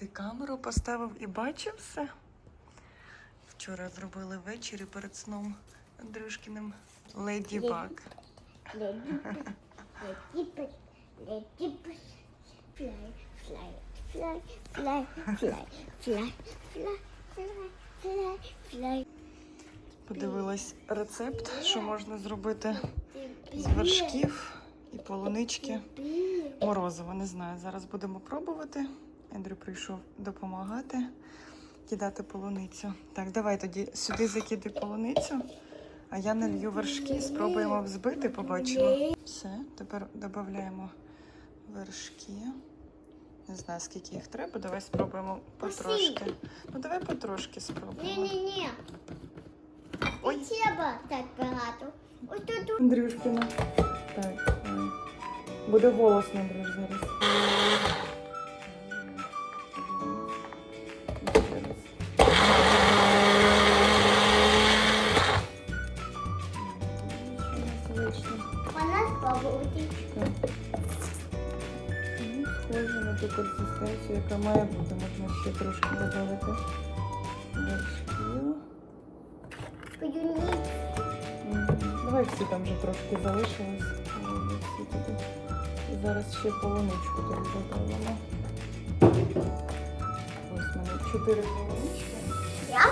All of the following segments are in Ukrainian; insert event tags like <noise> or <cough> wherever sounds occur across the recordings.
Ти камеру поставив і бачив все? Вчора зробили ввечері перед сном Андрюшкіним Леді Бак. Подивилась рецепт, що можна зробити з вершків і полунички. Морозиво, не знаю. Зараз будемо пробувати. Ендрю прийшов допомагати кидати полуницю. Так, давай тоді сюди закидай полуницю, а я налью вершки, спробуємо взбити, побачимо. Все, тепер додаємо вершки. Не знаю, скільки їх треба. Давай спробуємо потрошки. Ну давай потрошки спробуємо. Ні-ні-ні. Ой. Треба так багато. Ось тут. Андрюшкина. Так. Буде голосно, Андрюш, зараз. Консистенцію, яка має бути. Можна ще трошки додати. Давай всі там вже трошки залишилось. Зараз ще полуничку туди додаємо. Ось мене чотири полунички. Я.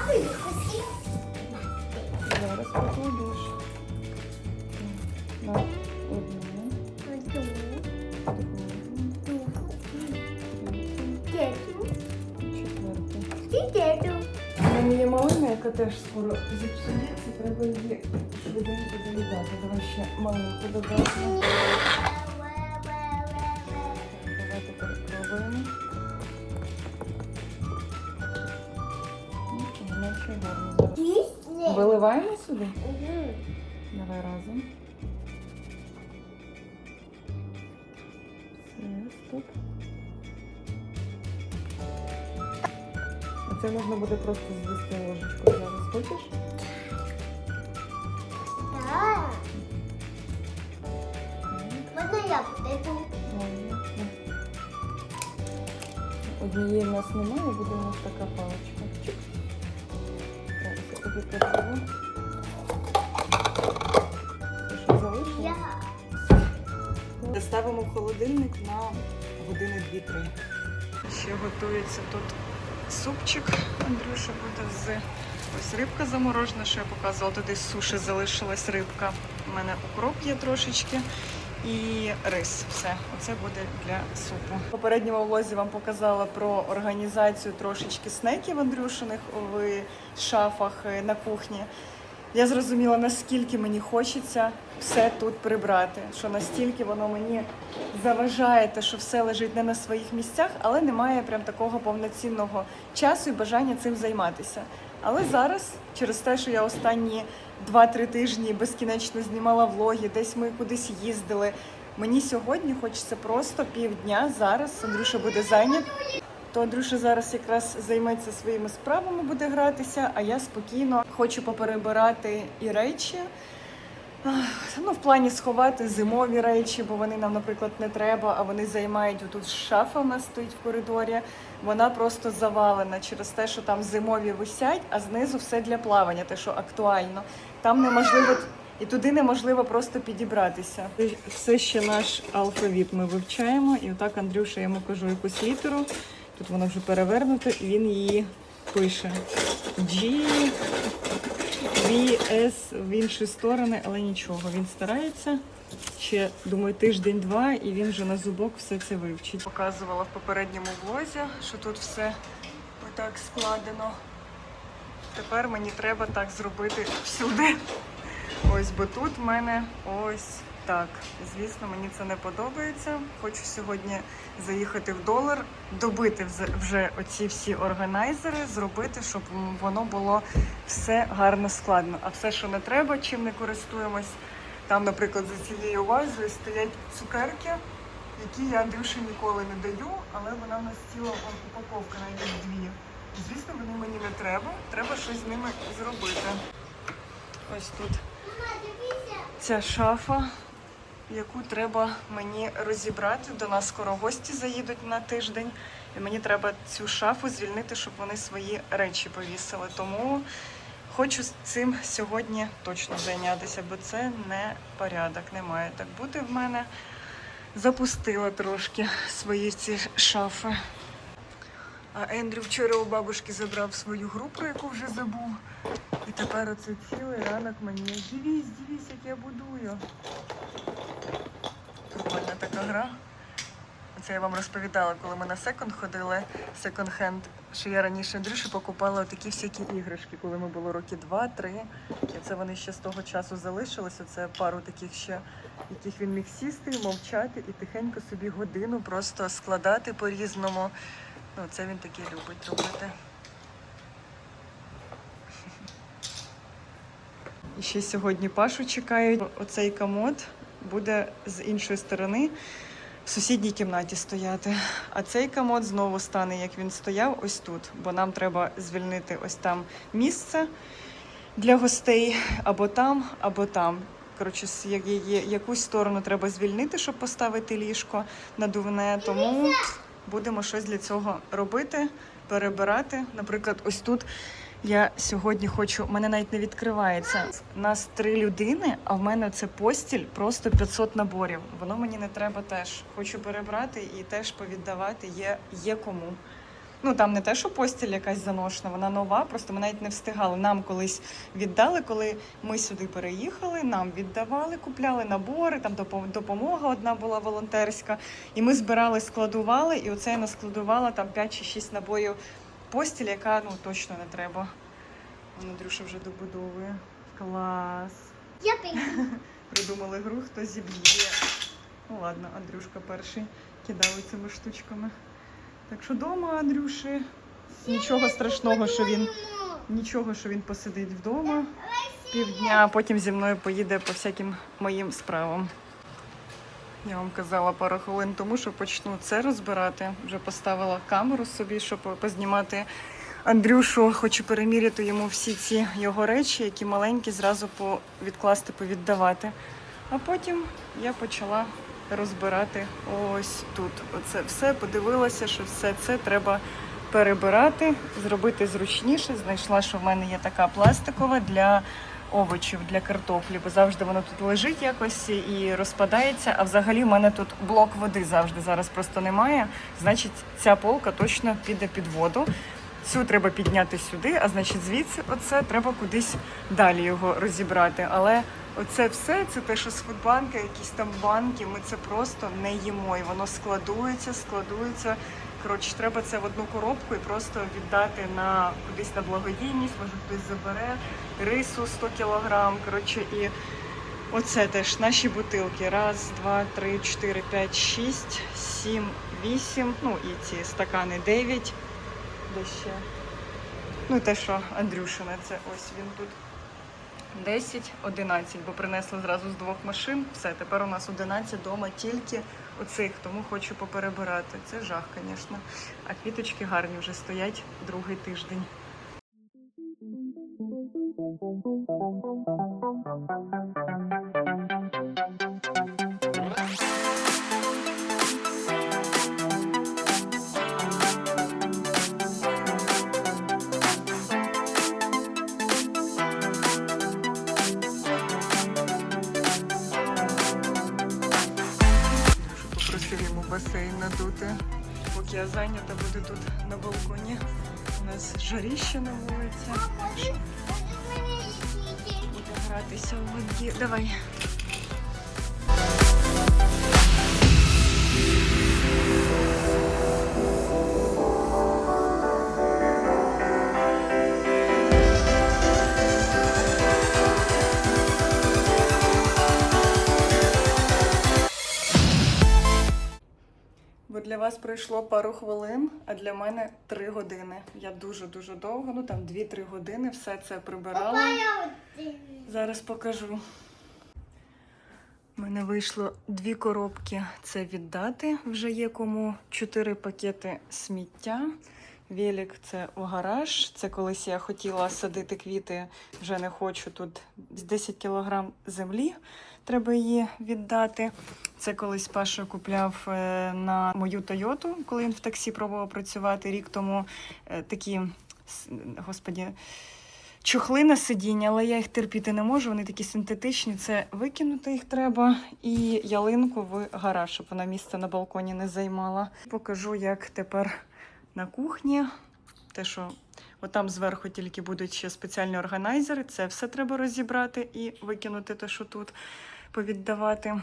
Зараз покладеш. Яка теж скоро зіпсується, треба її швиденько заїдати. Давай ще маленьку додамо. Давайте перепробуємо. Ну. Виливаємо сюди? Давай разом. Це можна буде просто з'їсти ложечкою зараз. Хочеш? Так. Так. Можна я буду? Однієї в нас немає, буде у нас така паличка. Чик. Зараз я тобі покажу. Що залишилось? Я. Ставимо в холодильник на години 2-3. Ще готується тут супчик. Андрюша буде з ось рибка заморожена, що я показувала. Туди з суші залишилась рибка. У мене укроп є трошечки. І рис. Все, оце буде для супу. В попередньому влозі вам показала про організацію трошечки снеків Андрюшиних в шафах на кухні. Я зрозуміла, наскільки мені хочеться все тут прибрати, що настільки воно мені заважає, те, що все лежить не на своїх місцях, але немає прям такого повноцінного часу і бажання цим займатися. Але зараз, через те, що я останні 2-3 тижні безкінечно знімала влоги, десь ми кудись їздили. Мені сьогодні хочеться просто півдня зараз. Андрюша буде зайнятий. То Андрюша зараз якраз займеться своїми справами, буде гратися, а я спокійно хочу поперебирати і речі. Ну, в плані сховати зимові речі, бо вони нам, наприклад, не треба, а вони займають отут шафа у нас стоїть в коридорі. Вона просто завалена через те, що там зимові висять, а знизу все для плавання, те, що актуально. Там неможливо і туди неможливо просто підібратися. Все ще наш алфавіт ми вивчаємо, і отак Андрюша йому кажу якусь літеру. Тут воно вже перевернуто, і він її пише. G, V, S в інші сторони, але нічого. Він старається. Ще, думаю, тиждень-два, і він вже на зубок все це вивчить. Показувала в попередньому влозі, що тут все отак складено. Тепер мені треба так зробити всюди. Ось, бо тут в мене ось так. Звісно, мені це не подобається. Хочу сьогодні заїхати в долар, добити вже оці всі органайзери, зробити, щоб воно було все гарно складно. А все, що не треба, чим не користуємось. Там, наприклад, за цією вазою стоять цукерки, які я Андрюші ніколи не даю, але вона в нас ціла упаковка навіть дві. Звісно, вони мені не треба. Треба щось з ними зробити. Ось тут ця шафа, яку треба мені розібрати. До нас скоро гості заїдуть на тиждень. І мені треба цю шафу звільнити, щоб вони свої речі повісили. Тому хочу цим сьогодні точно зайнятися, бо це не порядок, не має так бути в мене. Запустила трошки свої ці шафи. А Ендрю вчора у бабушки забрав свою гру, про яку вже забув. І тепер оце цілий ранок мені. Дивись, дивись, як я будую. Гра. Це я вам розповідала, коли ми на секонд ходили, секонд-хенд, що я раніше Андрюші покупала такі всякі іграшки, коли ми було роки два-три. І це вони ще з того часу залишилися. Це пару таких ще, яких він міг сісти, мовчати і тихенько собі годину просто складати по-різному. Ну, це він таке любить робити. І ще сьогодні Пашу чекають. Оцей комод буде з іншої сторони в сусідній кімнаті стояти. А цей комод знову стане, як він стояв, ось тут. Бо нам треба звільнити ось там місце для гостей або там, або там. Коротше, якусь сторону треба звільнити, щоб поставити ліжко надувне. Тому будемо щось для цього робити, перебирати. Наприклад, ось тут я сьогодні хочу. в мене навіть не відкривається. У Нас три людини, а в мене це постіль просто 500 наборів. Воно мені не треба теж. Хочу перебрати і теж повіддавати. Є, є кому. Ну там не те, що постіль якась заношена, вона нова, просто ми навіть не встигали. Нам колись віддали, коли ми сюди переїхали, нам віддавали, купляли набори, там допомога одна була волонтерська. І ми збирали, складували, і оце я наскладувала там 5 чи 6 наборів постіль, яка ну точно не треба. Андрюша вже добудовує. Клас. Я. <laughs> Придумали гру, хто зіб'є. Ну ладно, Андрюшка перший кидали цими штучками. Так що дома, Андрюші, нічого страшного, що він нічого, що він посидить вдома півдня, а потім зі мною поїде по всяким моїм справам. Я вам казала пару хвилин тому, що почну це розбирати. Вже поставила камеру собі, щоб познімати Андрюшу. Хочу переміряти йому всі ці його речі, які маленькі, зразу відкласти, повіддавати. А потім я почала розбирати ось тут. Оце все подивилася, що все це треба перебирати, зробити зручніше. Знайшла, що в мене є така пластикова для овочів, для картоплі, бо завжди воно тут лежить якось і розпадається. А взагалі в мене тут блок води завжди зараз просто немає. Значить, ця полка точно піде під воду. Цю треба підняти сюди, а значить, звідси оце треба кудись далі його розібрати. Але оце все, це те, що з фудбанка, якісь там банки, ми це просто не їмо. І воно складується, складується. Коротше, треба це в одну коробку і просто віддати на кудись на благодійність, може хтось забере рису 100 кілограм. Коротше, і оце теж наші бутилки. Раз, два, три, чотири, п'ять, шість, сім, вісім. Ну і ці стакани дев'ять. Де ще? Ну, те, що Андрюшина, це ось він тут 10, 11, бо принесли зразу з двох машин. Все, тепер у нас 11 вдома тільки оцих, тому хочу поперебирати. Це жах, звісно. А квіточки гарні вже стоять другий тиждень. Вас пройшло пару хвилин, а для мене три години. Я дуже-дуже довго, ну там 2-3 години все це прибирала. Зараз покажу. У мене вийшло дві коробки. Це віддати вже є кому. Чотири пакети сміття. Велик це в гараж. Це колись я хотіла садити квіти, вже не хочу. Тут з 10 кілограм землі треба її віддати. Це колись Паша купляв е, на мою Тойоту, коли він в таксі пробував працювати рік тому. Е, Такі, господі, чохли на сидіння, але я їх терпіти не можу. Вони такі синтетичні. Це викинути їх треба. І ялинку в гараж, щоб вона місце на балконі не займала. Покажу, як тепер на кухні. Те, що отам зверху тільки будуть ще спеціальні органайзери. Це все треба розібрати і викинути те, що тут повіддавати.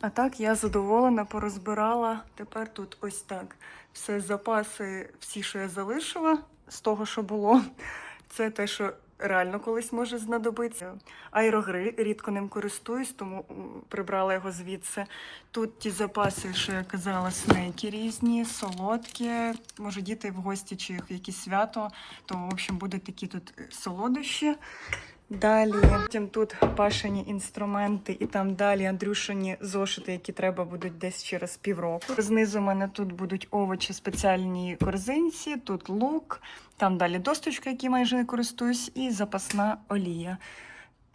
А так я задоволена, порозбирала. Тепер тут ось так. Все запаси, всі, що я залишила з того, що було. <laughs> Це те, що реально колись може знадобитися. Аерогриль рідко ним користуюсь, тому прибрала його звідси. Тут ті запаси, що я казала, снеки різні, солодкі. Може, діти в гості чи в якесь свято, то в общем будуть такі тут е, солодощі. Далі потім тут пашені інструменти, і там далі Андрюшині зошити, які треба будуть десь через півроку. Знизу мене тут будуть овочі спеціальні корзинці, тут лук, там далі досточка, які майже не користуюсь, і запасна олія.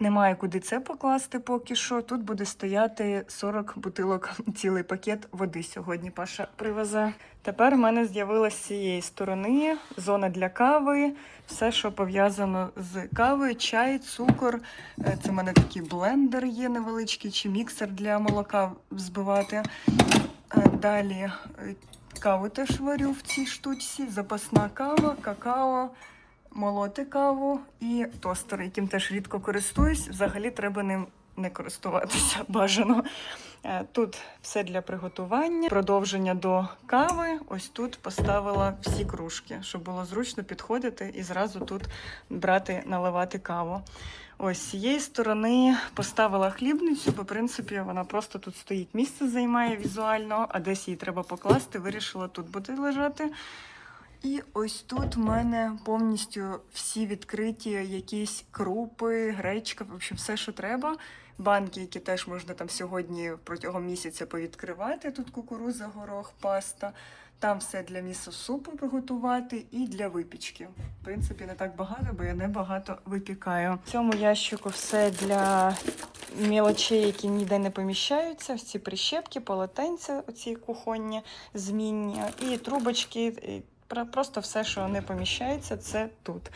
Немає куди це покласти поки що. Тут буде стояти 40 бутилок, <laughs> цілий пакет води сьогодні Паша привезе. Тепер в мене з'явилася з цієї сторони зона для кави, все, що пов'язано з кавою, чай, цукор. Е, Це в мене такий блендер є невеличкий, чи міксер для молока взбивати. Е, Далі е, каву теж варю в цій штучці, запасна кава, какао, молоти каву і тостер, яким теж рідко користуюсь. Взагалі треба ним не користуватися <laughs> бажано. Е, Тут все для приготування. Продовження до кави. Ось тут поставила всі кружки, щоб було зручно підходити і зразу тут брати, наливати каву. Ось з цієї сторони поставила хлібницю, бо в принципі вона просто тут стоїть. Місце займає візуально, а десь її треба покласти. Вирішила тут буде лежати. І ось тут в мене повністю всі відкриті якісь крупи, гречка, в общем, все, що треба. Банки, які теж можна там сьогодні протягом місяця повідкривати. Тут кукуруза, горох, паста. Там все для місо-супу приготувати і для випічки. В принципі, не так багато, бо я не багато випікаю. В цьому ящику все для мілочей, які ніде не поміщаються. Ці прищепки, полотенця, оці кухонні, змінні, і трубочки, просто все, що не поміщається, це тут.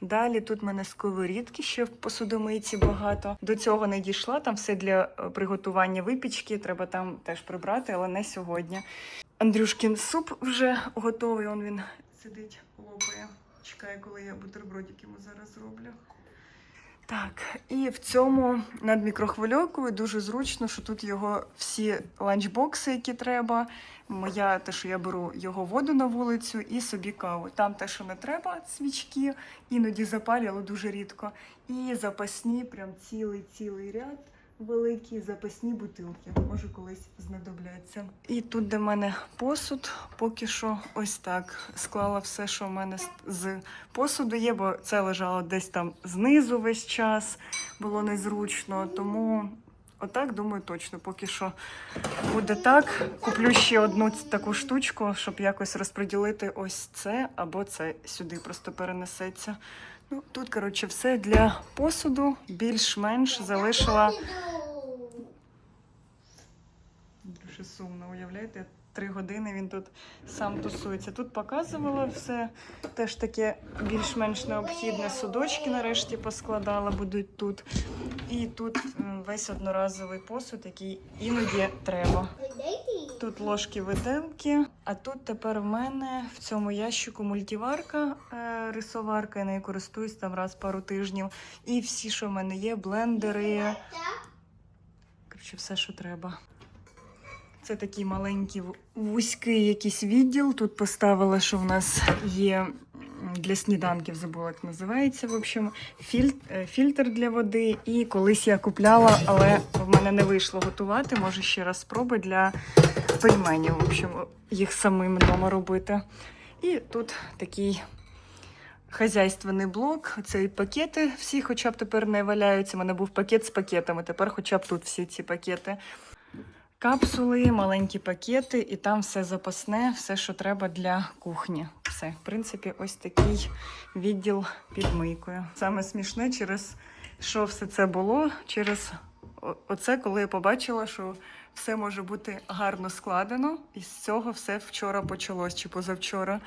Далі тут в мене сковорідки ще в посудомийці багато. До цього не дійшла. Там все для е, приготування випічки. Треба там теж прибрати, але не сьогодні. Андрюшкін суп вже готовий. Он він сидить, лопає. Чекає, коли я бутербродик йому зараз зроблю. Так, і в цьому над мікрохвильовкою дуже зручно, що тут його всі ланчбокси, які треба. Моя те, що я беру його воду на вулицю і собі каву. Там те, що не треба, свічки, іноді запалю, дуже рідко. І запасні, прям цілий цілий ряд. Великі запасні бутилки, може колись знадобляться. І тут, де в мене посуд, поки що ось так склала все, що в мене з посуду є, бо це лежало десь там знизу весь час, було незручно. Тому отак думаю точно, поки що буде так. Куплю ще одну таку штучку, щоб якось розподілити ось це або це сюди просто перенесеться. Ну, тут, коротше, все для посуду більш-менш залишила. Дуже сумно, уявляєте? Три години він тут сам тусується. Тут показувала все. Теж таке більш-менш необхідне. Судочки нарешті поскладала, будуть тут. І тут весь одноразовий посуд, який іноді треба. Тут ложки виделки, а тут тепер в мене в цьому ящику мультиварка, е, рисоварка, я нею користуюсь там раз пару тижнів. І всі, що в мене є, блендери. Коротше, все, що треба. Це такий маленький вузький якийсь відділ. Тут поставила, що в нас є для сніданків, забула, як називається. В общем, фільтр, фільтр для води. І колись я купляла, але в мене не вийшло готувати. Може ще раз спробую для пельменів. В общем, їх самим вдома робити. І тут такий. Хазяйственний блок, це і пакети всі, хоча б тепер не валяються. У мене був пакет з пакетами. Тепер, хоча б тут всі ці пакети. Капсули, маленькі пакети, і там все запасне, все, що треба для кухні. Все, в принципі, ось такий відділ під мийкою. Саме смішне, через що все це було, через оце, коли я побачила, що все може бути гарно складено, і з цього все вчора почалось чи позавчора.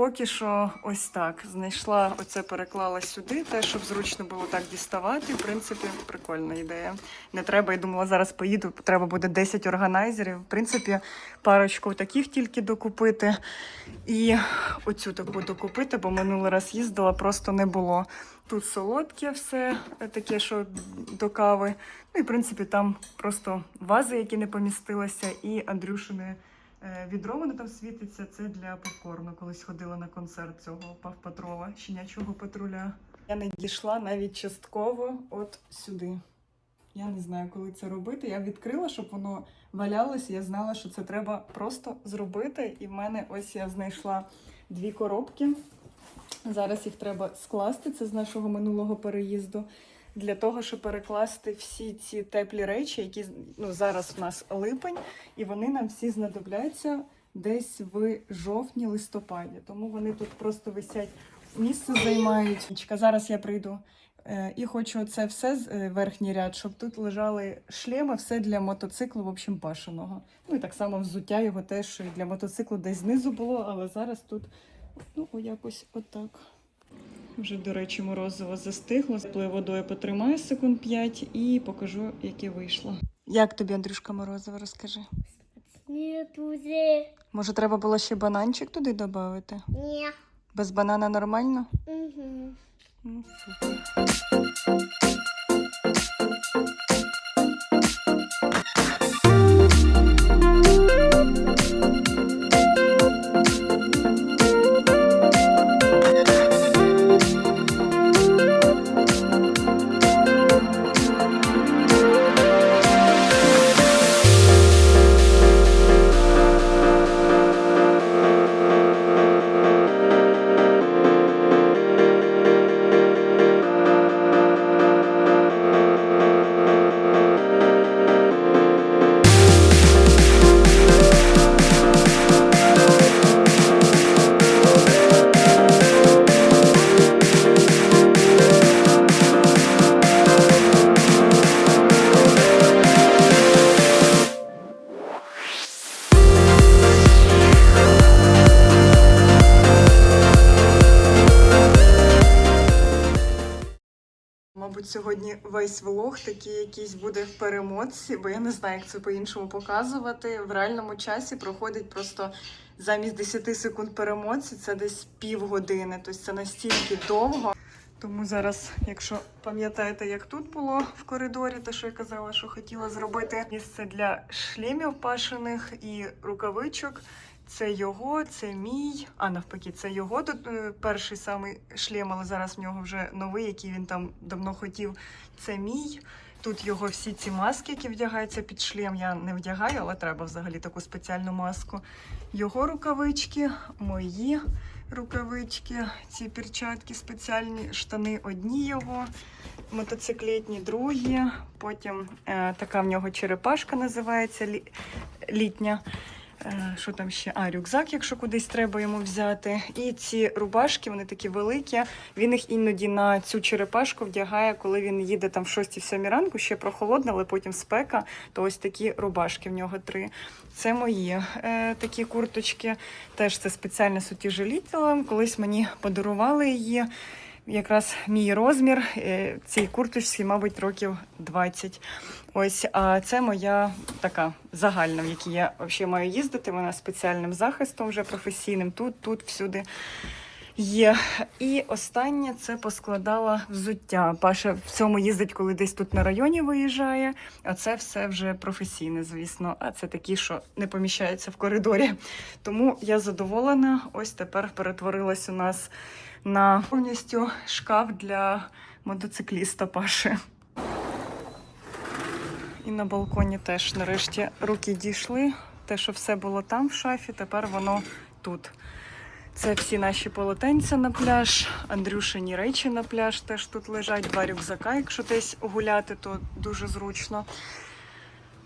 Поки що ось так. Знайшла оце, переклала сюди, те, щоб зручно було так діставати. В принципі, прикольна ідея. Не треба, я думала, зараз поїду, треба буде 10 органайзерів. В принципі, парочку таких тільки докупити. І оцю таку докупити, бо минулий раз їздила, просто не було. Тут солодке все, е, таке, що до кави. Ну і в принципі там просто вази, які не помістилися, і Андрюшини відро воно там світиться. Це для попкорну. Колись ходила на концерт цього павпатрола, щенячого патруля. Я не дійшла навіть частково от сюди. Я не знаю, коли це робити. Я відкрила, щоб воно валялося. Я знала, що це треба просто зробити. І в мене ось я знайшла дві коробки. Зараз їх треба скласти. Це з нашого минулого переїзду. Для того, щоб перекласти всі ці теплі речі, які ну, зараз у нас липень, і вони нам всі знадобляться десь в жовтні-листопаді. Тому вони тут просто висять, місце займають. Зараз я прийду е, і хочу це все е, верхній ряд, щоб тут лежали шлеми, все для мотоциклу, в общем, пашеного. Ну і так само взуття його теж для мотоциклу десь знизу було, але зараз тут ну, якось отак. Вже, до речі, морозиво застигло. Теплою водою потримаю секунд 5 і покажу, яке вийшло. Як тобі, Андрюшка, Морозова, розкажи. Ні, туди. Може, треба було ще бананчик туди додати? Ні. Без банана нормально? Угу. Ну, супер. Весь влог такий якийсь буде в перемотці, бо я не знаю, як це по-іншому показувати. В реальному часі проходить просто замість 10 секунд перемотці, це десь півгодини. Тобто це настільки довго. Тому зараз, якщо пам'ятаєте, як тут було в коридорі, те, що я казала, що хотіла зробити місце для шлемів пашених і рукавичок. Це його, це мій. А навпаки, це його е, перший самий шлем, але зараз в нього вже новий, який він там давно хотів. Це мій. Тут його всі ці маски, які вдягаються під шлем. Я не вдягаю, але треба взагалі таку спеціальну маску. Його рукавички, мої рукавички, ці перчатки спеціальні, штани одні його, мотоциклетні другі. Потім е, така в нього черепашка називається літня. Е, Що там ще? А, рюкзак, якщо кудись треба йому взяти. І ці рубашки, вони такі великі. Він їх іноді на цю черепашку вдягає, коли він їде там в 6-7 ранку, ще прохолодно, але потім спека. То ось такі рубашки в нього три. Це мої е, такі курточки. Теж це спеціально з утяжелітелем. Колись мені подарували її. Якраз мій розмір е, цій курточці, мабуть, років 20. Ось, а це моя така загальна, в якій я взагалі маю їздити. Вона спеціальним захистом вже професійним. Тут, тут, всюди є. І останнє це поскладала взуття. Паша в цьому їздить, коли десь тут на районі виїжджає. А це все вже професійне, звісно. А це такі, що не поміщаються в коридорі. Тому я задоволена. Ось тепер перетворилась у нас на повністю шкаф для мотоцикліста Паши. І на балконі теж нарешті руки дійшли. Те, що все було там в шафі, тепер воно тут. Це всі наші полотенця на пляж, Андрюшині речі на пляж теж тут лежать, два рюкзака, якщо десь гуляти, то дуже зручно.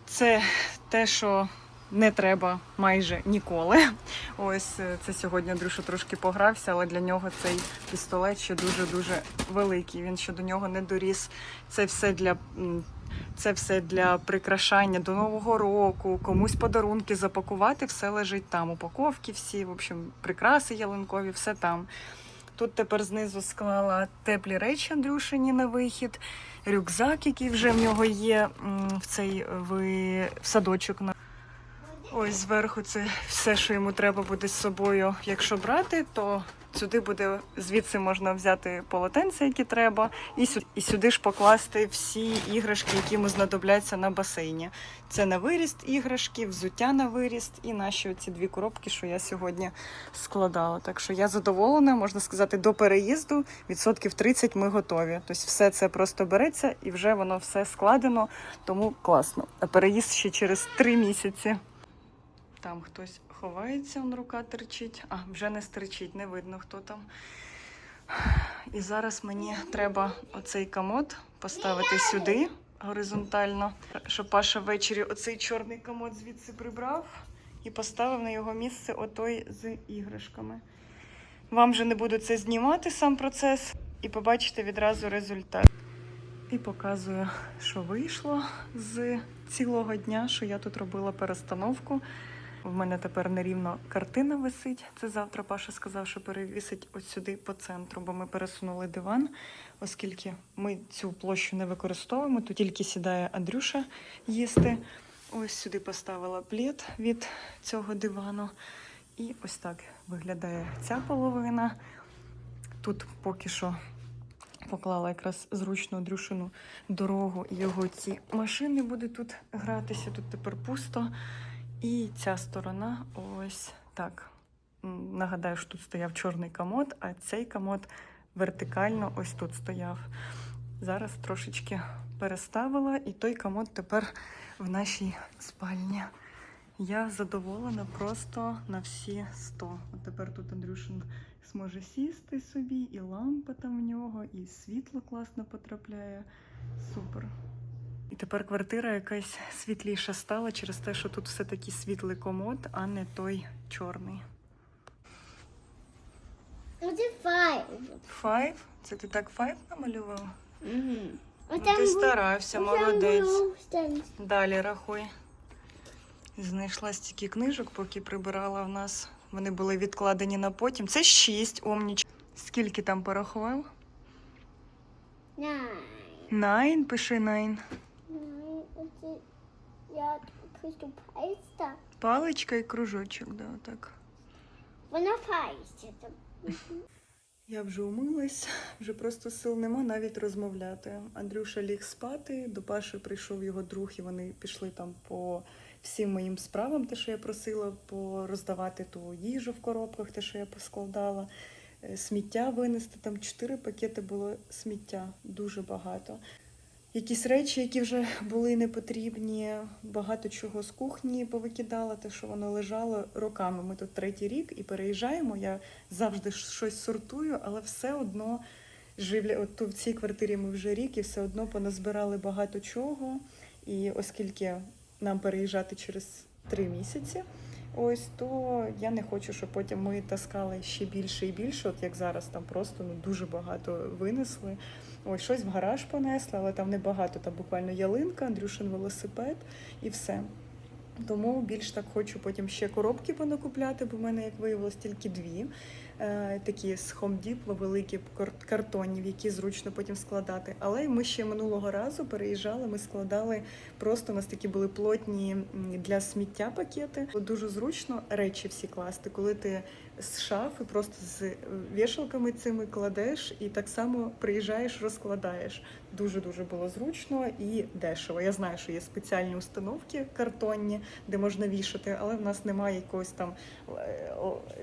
Це те, що не треба майже ніколи. <laughs> Ось е, це сьогодні Андрюша трошки погрався, але для нього цей пістолет ще дуже-дуже великий. Він ще до нього не доріс. Це все для. Це все для прикрашання до Нового року, комусь подарунки запакувати, все лежить там. Упаковки всі, в общем, прикраси ялинкові, все там. Тут тепер знизу склала теплі речі Андрюшині на вихід, рюкзак, який вже в нього є в цей в, в садочок. Ось зверху це все, що йому треба буде з собою. Якщо брати, то сюди буде звідси можна взяти полотенце, які треба, і сюди, і сюди ж покласти всі іграшки, які йому знадобляться на басейні. Це на виріст іграшки, взуття на виріст і наші ці дві коробки, що я сьогодні складала. Так що я задоволена, можна сказати, до переїзду відсотків 30 ми готові. Тобто все це просто береться і вже воно все складено, тому класно. А переїзд ще через три місяці. Там хтось ховається, он рука терчить. А, вже не стерчить, не видно, хто там. І зараз мені треба оцей комод поставити сюди горизонтально, щоб Паша ввечері оцей чорний комод звідси прибрав і поставив на його місце отой з іграшками. Вам вже не буду це знімати сам процес, і побачите відразу результат. І показую, що вийшло з цілого дня, що я тут робила перестановку. В мене тепер нерівно картина висить. Це завтра Паша сказав, що перевісить ось сюди по центру, бо ми пересунули диван, оскільки ми цю площу не використовуємо, тут тільки сідає Андрюша їсти. Ось сюди поставила плід від цього дивану. І ось так виглядає ця половина. Тут поки що поклала якраз зручну Андрюшину дорогу його ці машини буде тут гратися. Тут тепер пусто. І ця сторона ось так. Нагадаю, що тут стояв чорний комод, а цей комод вертикально ось тут стояв. Зараз трошечки переставила, і той комод тепер в нашій спальні. Я задоволена просто на всі 100. От тепер тут Андрюшин зможе сісти собі, і лампа там в нього, і світло класно потрапляє. Супер. І тепер квартира якась світліша стала через те, що тут все таки світлий комод, а не той чорний. Оце five. Файв? Це ти так файв намалював? Угу. Ну, ти старався, молодець. Далі рахуй. Знайшла стільки книжок, поки прибирала в нас. Вони були відкладені на потім. Це шість омніч. Скільки там порахував? Nine. Найн, пиши найн. Я просто пальця. Паличка і кружочок, да, так. Вона пальця. Я вже умилась, вже просто сил нема навіть розмовляти. Андрюша ліг спати, до Паші прийшов його друг, і вони пішли там по всім моїм справам, те, що я просила, пороздавати ту їжу в коробках, те, що я поскладала, е, сміття винести. Там чотири пакети було сміття, дуже багато. Якісь речі, які вже були непотрібні, багато чого з кухні повикидала, те, що воно лежало роками. Ми тут третій рік і переїжджаємо. Я завжди щось сортую, але все одно живля. От в цій квартирі ми вже рік і все одно поназбирали багато чого. І оскільки нам переїжджати через три місяці, ось то я не хочу, щоб потім ми таскали ще більше і більше. От як зараз там просто ну дуже багато винесли. Ось щось в гараж понесли, але там небагато, там буквально ялинка, Андрюшин велосипед і все. Тому більш так хочу потім ще коробки понакупляти, бо в мене, як виявилось, тільки дві. Е, такі з Depot, великі кар- картонні, які зручно потім складати. Але ми ще минулого разу переїжджали, ми складали просто у нас такі були плотні для сміття пакети. Дуже зручно речі всі класти, коли ти з шафи просто з е, вішалками цими кладеш і так само приїжджаєш, розкладаєш. Дуже дуже було зручно і дешево. Я знаю, що є спеціальні установки картонні, де можна вішати, але в нас немає якогось там е,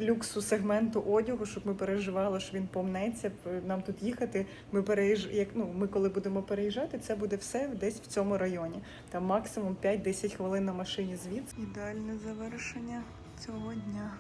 люксу сегменту одягу, щоб ми переживали, що він помнеться. п- Нам тут їхати. Ми переїж... як ну ми коли будемо переїжджати, це буде все десь в цьому районі. Там максимум 5-10 хвилин на машині звідси. Ідеальне завершення цього дня.